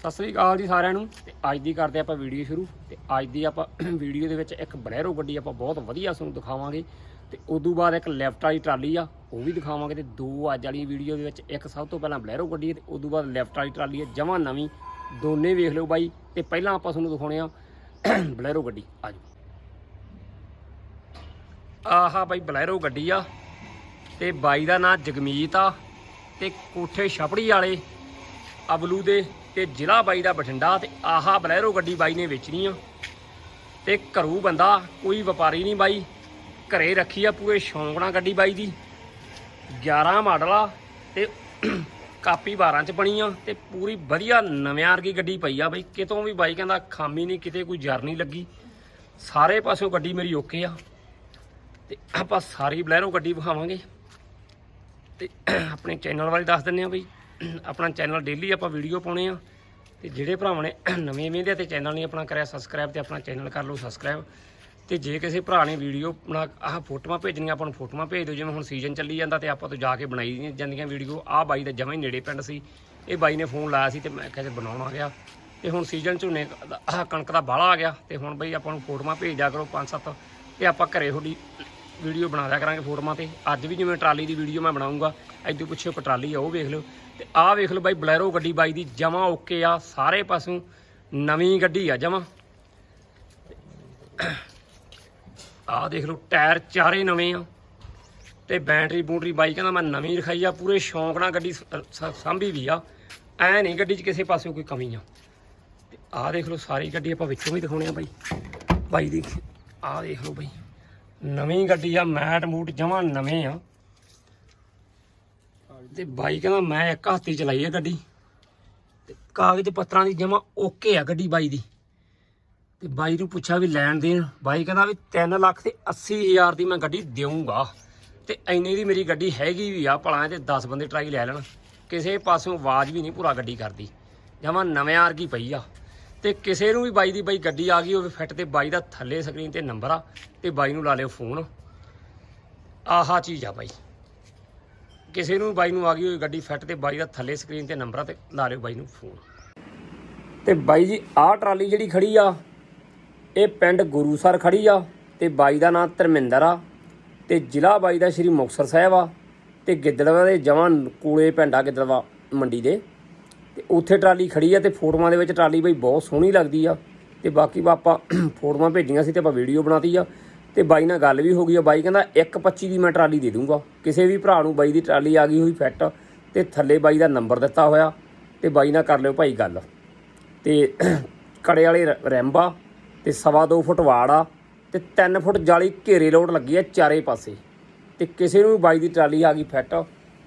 ਸਤਿ ਸ੍ਰੀ ਅਕਾਲ ਜੀ ਸਾਰਿਆਂ ਨੂੰ। ਤੇ ਅੱਜ ਦੀ ਕਰਦੇ ਆਪਾਂ ਵੀਡੀਓ ਸ਼ੁਰੂ। ਤੇ ਅੱਜ ਦੀ ਆਪਾਂ ਵੀਡੀਓ ਦੇ ਵਿੱਚ ਇੱਕ ਬਲੈਰੋ ਗੱਡੀ ਆਪਾਂ ਬਹੁਤ ਵਧੀਆ ਤੁਹਾਨੂੰ ਦਿਖਾਵਾਂਗੇ। ਤੇ ਉਦੋਂ ਬਾਅਦ ਇੱਕ ਲੈਫਟ ਵਾਲੀ ਟਰਾਲੀ ਆ, ਉਹ ਵੀ ਦਿਖਾਵਾਂਗੇ। ਤੇ ਦੋ ਅੱਜ ਵਾਲੀ ਵੀਡੀਓ ਦੇ ਵਿੱਚ ਇੱਕ ਸਭ ਤੋਂ ਪਹਿਲਾਂ ਬਲੈਰੋ ਗੱਡੀ ਹੈ ਤੇ ਉਦੋਂ ਬਾਅਦ ਲੈਫਟ ਵਾਲੀ ਟਰਾਲੀ ਹੈ ਜਮਾਂ ਨਵੀਂ। ਦੋਨੇ ਵੇਖ ਲਿਓ ਬਾਈ। ਤੇ ਪਹਿਲਾਂ ਆਪਾਂ ਤੁਹਾਨੂੰ ਦਿਖਾਉਣੇ ਆ ਬਲੈਰੋ ਗੱਡੀ। ਆਜੋ ਆਹਾ ਬਾਈ, ਬਲੈਰੋ ਗੱਡੀ ਆ। ਤੇ ਬਾਈ ਦਾ ਨਾਂ ਜਗਮੀਤ ਆ। ਤੇ ਕੋਠੇ ਛਪੜੀ ਵਾਲੇ, ਅਬਲੂ ਦੇ। ਤੇ ਜ਼ਿਲ੍ਹਾ ਬਾਈ ਦਾ ਬਠਿੰਡਾ ਤੇ ਆਹਾ ਬਲੈਰੋ ਗੱਡੀ ਬਾਈ ਨੇ ਵੇਚਣੀ ਆ। ਤੇ ਘਰੂ ਬੰਦਾ ਕੋਈ ਵਪਾਰੀ ਨਹੀਂ ਬਾਈ, ਘਰੇ ਰੱਖੀ ਆ ਪੂਰੇ ਸ਼ੌਂਕ ਨਾਲ ਗੱਡੀ ਬਾਈ ਦੀ। 11 ਮਾਡਲ ਆ ਤੇ ਕਾਪੀ 12 ਚ ਬਣੀ ਆ ਤੇ ਪੂਰੀ ਵਧੀਆ ਨਵਿਆਂ ਵਰਗੀ ਗੱਡੀ ਪਈ ਆ ਬਾਈ। ਕਿਤੋਂ ਵੀ ਬਾਈ ਕਹਿੰਦਾ ਖਾਮੀ ਨਹੀਂ, ਕਿਤੇ ਕੋਈ ਜਰ ਨਹੀਂ ਲੱਗੀ। ਸਾਰੇ ਪਾਸਿਓਂ ਗੱਡੀ ਮੇਰੀ ਓਕੇ ਆ। ਤੇ ਆਪਾਂ ਸਾਰੀ ਬਲੈਰੋ ਗੱਡੀ ਵਿਖਾਵਾਂਗੇ। ਤੇ ਆਪਣੇ ਚੈਨਲ ਬਾਰੇ ਦੱਸ ਦਿੰਨੇ ਆ ਬਈ। ਆਪਣਾ ਚੈਨਲ ਡੇਲੀ ਆਪਾਂ ਵੀਡੀਓ ਪਾਉਣੇ ਆ ਤੇ ਜਿਹੜੇ ਭਰਾਵਾਂ ਨੇ ਨਵੇਂ ਵੇਂਦੇ ਤੇ ਚੈਨਲ ਨਹੀਂ ਆਪਣਾ ਕਰਿਆ ਸਬਸਕ੍ਰਾਈਬ ਤੇ ਆਪਣਾ ਚੈਨਲ ਕਰ ਲਓ ਸਬਸਕ੍ਰਾਈਬ ਤੇ ਜੇ ਕਿਸੇ ਭਰਾ ਨੇ ਵੀਡੀਓ ਬਣਾ ਆਹ ਫੋਟੋਆਂ ਭੇਜਣੀਆਂ, ਆਪਾਂ ਨੂੰ ਫੋਟੋਆਂ ਭੇਜ ਦਿਓ। ਜਿਵੇਂ ਹੁਣ ਸੀਜ਼ਨ ਚੱਲੀ ਜਾਂਦਾ ਤੇ ਆਪਾਂ ਤੋਂ ਜਾ ਕੇ ਬਣਾਈ ਜਾਂਦੀਆਂ ਵੀਡੀਓ। ਆਹ ਬਾਈ ਦਾ ਜਮਾਂ ਹੀ ਨੇੜੇ ਪਿੰਡ ਸੀ। ਇਹ ਬਾਈ ਨੇ ਫੋਨ ਲਾਇਆ ਸੀ ਤੇ ਮੈਂ ਕਿਹਾ ਜੇ ਬਣਾਉਣਾ ਗਿਆ। ਤੇ ਹੁਣ ਸੀਜ਼ਨ ਝੋਨੇ ਆਹ ਕਣਕ ਦਾ ਬਾਲਾ ਆ ਗਿਆ ਤੇ ਹੁਣ ਬਈ ਆਪਾਂ ਨੂੰ ਫੋਟੋਆਂ ਭੇਜ ਦਿਆ ਕਰੋ ਪੰਜ ਸੱਤ ਤੇ ਆਪਾਂ ਘਰੇ ਤੁਹਾਡੀ ਵੀਡੀਓ ਬਣਾ ਦਿਆ ਕਰਾਂਗੇ ਫੋਟੋਆਂ ਤੇ। ਅੱਜ ਵੀ ਜਿਵੇਂ ਟਰਾਲੀ ਦੀ ਵੀਡੀਓ ਮੈਂ ਬਣਾਉਂਗਾ ਐਦੋਂ ਪਿੱਛੇ ਇੱਕ ਟਰਾਲੀ ਆ, ਉਹ ਵੇਖ ਲਿਓ। ਤੇ ਆਹ ਵੇਖ ਲਓ ਬਾਈ, ਬਲੈਰੋ ਗੱਡੀ ਬਾਈ ਦੀ, ਜਮਾਂ ਓਕੇ ਆ, ਸਾਰੇ ਪਾਸੋਂ ਨਵੀਂ ਗੱਡੀ ਆ ਜਮਾਂ। ਆਹ ਦੇਖ ਲਓ, ਟਾਇਰ ਚਾਰੇ ਨਵੇਂ ਆ। ਤੇ ਬੈਟਰੀ ਬੂਟਰੀ ਬਾਈ ਕਹਿੰਦਾ ਮੈਂ ਨਵੀਂ ਰਖਾਈ ਆ, ਪੂਰੇ ਸ਼ੌਂਕ ਨਾਲ ਗੱਡੀ ਸਾਂਭੀ ਵੀ ਆ। ਐ ਨਹੀਂ ਗੱਡੀ 'ਚ ਕਿਸੇ ਪਾਸੇ ਕੋਈ ਕਮੀ ਆ। ਤੇ ਆਹ ਦੇਖ ਲਓ, ਸਾਰੀ ਗੱਡੀ ਆਪਾਂ ਵਿੱਚੋਂ ਵੀ ਦਿਖਾਉਣੇ ਆ ਬਾਈ। ਬਾਈ ਦੀ ਆਹ ਦੇਖ ਲਓ ਬਾਈ, ਨਵੀਂ ਗੱਡੀ ਆ, ਮੈਟ ਮੂਟ ਜਮਾਂ ਨਵੇਂ ਆ। ਤੇ ਬਾਈ ਕਹਿੰਦਾ, ਮੈਂ ਇੱਕ ਹੱਥੀ ਚਲਾਈ ਆ ਗੱਡੀ। ਤੇ ਕਾਗਜ਼ ਪੱਤਰਾਂ ਦੀ ਜਮਾਂ ਓਕੇ ਆ ਗੱਡੀ ਬਾਈ ਦੀ। ਤੇ ਬਾਈ ਨੂੰ ਪੁੱਛਿਆ ਵੀ ਲੈਣ ਦੇਣ। ਬਾਈ ਕਹਿੰਦਾ ਵੀ 3 ਲੱਖ ਤੇ 80 ਹਜ਼ਾਰ ਦੀ ਮੈਂ ਗੱਡੀ ਦੇਵਾਂਗਾ ਤੇ ਐਨੇ ਦੀ ਮੇਰੀ ਗੱਡੀ ਹੈਗੀ ਵੀ ਆ ਭਲਾ, ਤੇ 10 ਬੰਦੇ ਟਰਾਈ ਲੈ ਲੈਣ। ਕਿਸੇ ਪਾਸੋਂ ਆਵਾਜ਼ ਵੀ ਨਹੀਂ ਪੂਰਾ ਗੱਡੀ ਕਰਦੀ। ਜਮਾਂ ਨਵਿਆਂ ਵਰਗੀ ਪਈ ਆ। ਤੇ ਕਿਸੇ ਨੂੰ ਵੀ ਬਾਈ ਦੀ ਬਾਈ ਗੱਡੀ ਆ ਗਈ ਹੋਵੇ ਫਿੱਟ ਤੇ ਬਾਈ ਦਾ ਥੱਲੇ ਸਕਰੀਨ ਤੇ ਨੰਬਰ ਆ। ਤੇ ਬਾਈ ਨੂੰ ਲਾ ਲਿਓ ਫੋਨ ਆਹਾ ਚੀਜ਼ ਆ ਬਾਈ। ਕਿਸੇ ਨੂੰ ਬਾਈ ਨੂੰ ਆ ਗਈ ਹੋਈ ਗੱਡੀ ਫਿੱਟ ਤੇ ਬਾਈ ਦਾ ਥੱਲੇ ਸਕਰੀਨ ਤੇ ਨੰਬਰਾਂ ਤੇ ਲਾ ਲਿਓ ਬਾਈ ਨੂੰ ਫੋਨ। ਤੇ ਬਾਈ ਜੀ, ਆਹ ਟਰਾਲੀ ਜਿਹੜੀ ਖੜੀ ਆ, ਇਹ ਪਿੰਡ ਗੁਰੂਸਰ ਖੜੀ ਆ ਤੇ ਬਾਈ ਦਾ ਨਾਮ ਧਰਮਿੰਦਰ ਆ ਤੇ ਜ਼ਿਲ੍ਹਾ ਬਾਈ ਦਾ ਸ਼੍ਰੀ ਮੁਕਤਸਰ ਸਾਹਿਬ ਆ ਤੇ ਗਿੱਦੜਵਾ ਦੇ ਜਵਾਨ ਕੋਲੇ ਪਿੰਡ ਆ ਗਿੱਦੜਵਾ ਮੰਡੀ ਦੇ। ਤੇ ਉੱਥੇ ਟਰਾਲੀ ਖੜੀ ਆ ਤੇ ਫੋਟੋਆਂ ਦੇ ਵਿੱਚ ਟਰਾਲੀ ਬਈ ਬਹੁਤ ਸੋਹਣੀ ਲੱਗਦੀ ਆ ਤੇ ਬਾਕੀ ਆਪਾਂ ਫੋਟੋਆਂ ਭੇਜੀਆਂ ਸੀ ਤੇ ਆਪਾਂ ਵੀਡੀਓ ਬਣਾਤੀ ਆ। ਤੇ ਬਾਈ ਨਾਲ ਗੱਲ ਵੀ ਹੋ ਗਈ ਆ। ਬਾਈ ਕਹਿੰਦਾ 1.25 ਦੀ ਮੈਂ ਟਰਾਲੀ ਦੇ ਦੂੰਗਾ। ਕਿਸੇ ਵੀ ਭਰਾ ਨੂੰ ਬਾਈ ਦੀ ਟਰਾਲੀ ਆ ਗਈ ਹੋਈ ਫਿੱਟ ਤੇ ਥੱਲੇ ਬਾਈ ਦਾ ਨੰਬਰ ਦਿੱਤਾ ਹੋਇਆ ਤੇ ਬਾਈ ਨਾਲ ਕਰ ਲਿਓ ਭਾਈ ਗੱਲ। ਤੇ ਕੜੇ ਵਾਲੇ ਰ- ਰੈਂਬ ਆ ਤੇ ਸਵਾ ਦੋ ਫੁੱਟ ਵਾੜ ਆ ਤੇ 3 ਫੁੱਟ ਜਾਲੀ ਘੇਰੇ ਲੋਡ ਲੱਗੀ ਆ ਚਾਰੇ ਪਾਸੇ। ਤੇ ਕਿਸੇ ਨੂੰ ਵੀ ਬਾਈ ਦੀ ਟਰਾਲੀ ਆ ਗਈ ਫਿੱਟ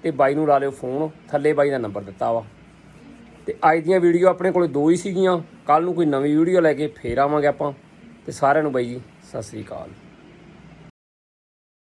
ਤੇ ਬਾਈ ਨੂੰ ਲਾ ਲਿਓ ਫੋਨ, ਥੱਲੇ ਬਾਈ ਦਾ ਨੰਬਰ ਦਿੱਤਾ ਵਾ। ਤੇ ਅੱਜ ਦੀਆਂ ਵੀਡੀਓ ਆਪਣੇ ਕੋਲੇ ਦੋ ਹੀ ਸੀਗੀਆਂ। ਕੱਲ ਨੂੰ ਕੋਈ ਨਵੀਂ ਵੀਡੀਓ ਲੈ ਕੇ ਫੇਰ ਆਵਾਂਗੇ ਆਪਾਂ। ਤੇ ਸਾਰਿਆਂ ਨੂੰ ਬਾਈ ਜੀ, ਸਤਿ ਸ੍ਰੀ ਅਕਾਲ।